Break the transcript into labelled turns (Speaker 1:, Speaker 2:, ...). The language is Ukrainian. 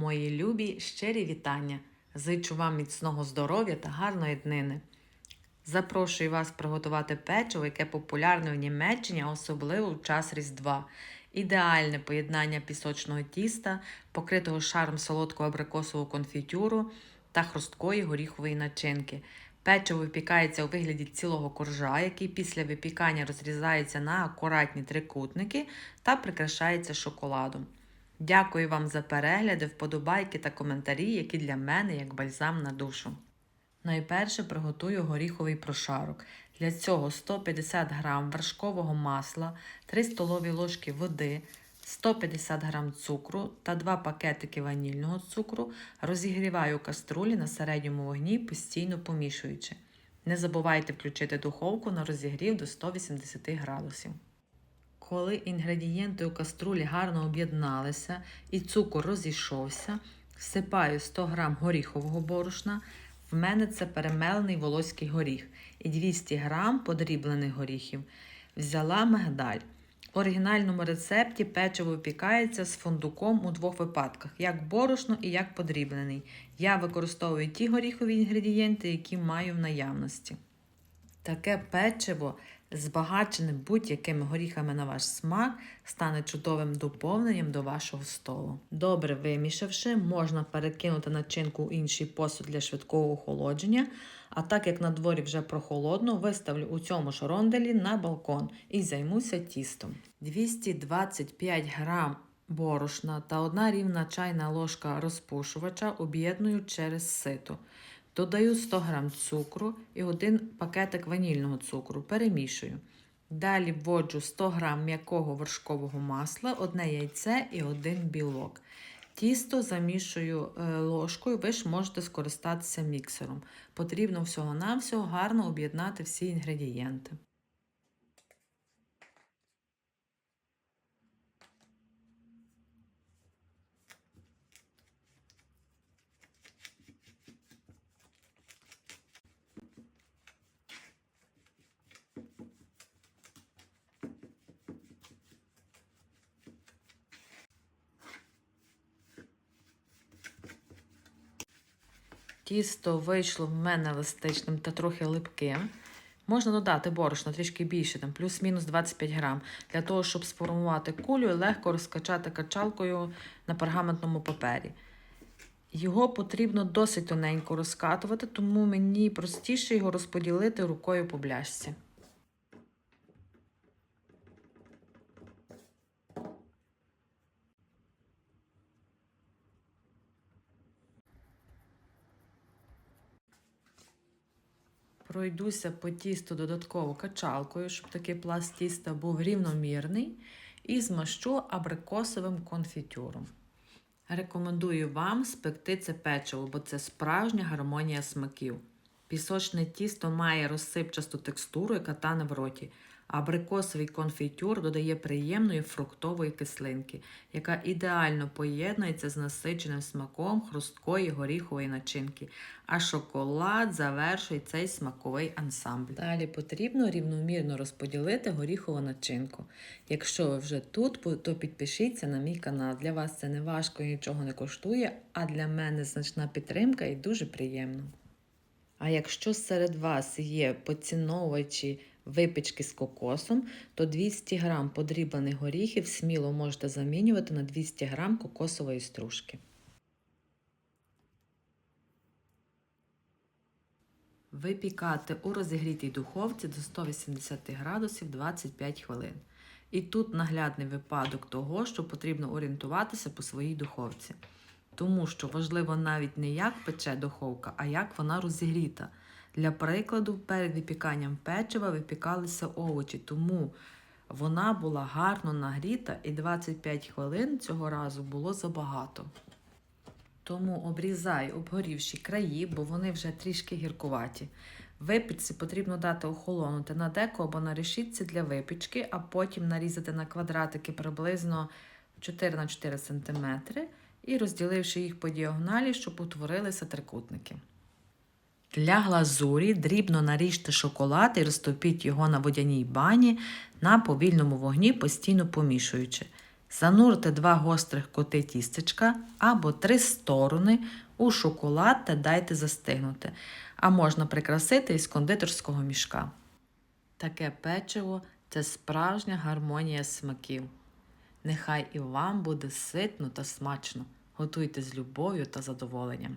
Speaker 1: Мої любі щирі вітання. Зичу вам міцного здоров'я та гарної днини. Запрошую вас приготувати печиво, яке популярне в Німеччині, особливо в час Різдва. Ідеальне поєднання пісочного тіста, покритого шаром солодкого абрикосового конфітюру та хрусткої горіхової начинки. Печиво випікається у вигляді цілого коржа, який після випікання розрізається на акуратні трикутники та прикрашається шоколадом. Дякую вам за перегляди, вподобайки та коментарі, які для мене як бальзам на душу. Найперше приготую горіховий прошарок. Для цього 150 г вершкового масла, 3 столові ложки води, 150 г цукру та 2 пакетики ванільного цукру розігріваю каструлі на середньому вогні, постійно помішуючи. Не забувайте включити духовку на розігрів до 180 градусів. Коли інгредієнти у каструлі гарно об'єдналися і цукор розійшовся, всипаю 100 г горіхового борошна. В мене це перемелений волоський горіх і 200 г подріблених горіхів. Взяла мигдаль. В оригінальному рецепті печиво випікається з фундуком у двох випадках: як борошно і як подріблений. Я використовую ті горіхові інгредієнти, які маю в наявності. Таке печиво, збагачене будь-якими горіхами на ваш смак, стане чудовим доповненням до вашого столу. Добре вимішавши, можна перекинути начинку у інший посуд для швидкого охолодження. А так як на дворі вже прохолодно, виставлю у цьому ж ронделі на балкон і займуся тістом. 225 грам борошна та одна рівна чайна ложка розпушувача об'єдную через сито. Додаю 100 г цукру і один пакетик ванільного цукру. Перемішую. Далі вводжу 100 г м'якого вершкового масла, одне яйце і один білок. Тісто замішую ложкою, ви ж можете скористатися міксером. Потрібно всього-навсього гарно об'єднати всі інгредієнти. Тісто вийшло в мене еластичним та трохи липким. Можна додати борошно трішки більше, там плюс-мінус 25 грам, для того, щоб сформувати кулю і легко розкачати качалкою на пергаментному папері. Його потрібно досить тоненько розкатувати, тому мені простіше його розподілити рукою по бляшці. Пройдуся по тісту додатково качалкою, щоб такий пласт тіста був рівномірний, і змащу абрикосовим конфітюром. Рекомендую вам спекти це печиво, бо це справжня гармонія смаків. Пісочне тісто має розсипчасту текстуру, яка тане в роті, абрикосовий конфітюр додає приємної фруктової кислинки, яка ідеально поєднується з насиченим смаком хрусткої горіхової начинки, а шоколад завершує цей смаковий ансамбль. Далі потрібно рівномірно розподілити горіхову начинку. Якщо ви вже тут, то підпишіться на мій канал. Для вас це не важко і нічого не коштує, а для мене значна підтримка і дуже приємно. А якщо серед вас є поціновувачі випічки з кокосом, то 200 г подріблених горіхів сміло можете замінювати на 200 г кокосової стружки. Випікати у розігрітій духовці до 180 градусів 25 хвилин. І тут наглядний випадок того, що потрібно орієнтуватися по своїй духовці. Тому що важливо навіть не як пече духовка, а як вона розігріта. Для прикладу, перед випіканням печива випікалися овочі, тому вона була гарно нагріта і 25 хвилин цього разу було забагато. Тому обрізай обгорівші краї, бо вони вже трішки гіркуваті. Випічці потрібно дати охолонути на деко або на решітці для випічки, а потім нарізати на квадратики приблизно 4х4 см і розділивши їх по діагоналі, щоб утворилися трикутники. Для глазурі дрібно наріжте шоколад і розтопіть його на водяній бані на повільному вогні, постійно помішуючи. Занурте два гострих коти тістечка або три сторони у шоколад та дайте застигнути, а можна прикрасити із кондитерського мішка. Таке печиво це справжня гармонія смаків. Нехай і вам буде ситно та смачно. Готуйте з любов'ю та задоволенням.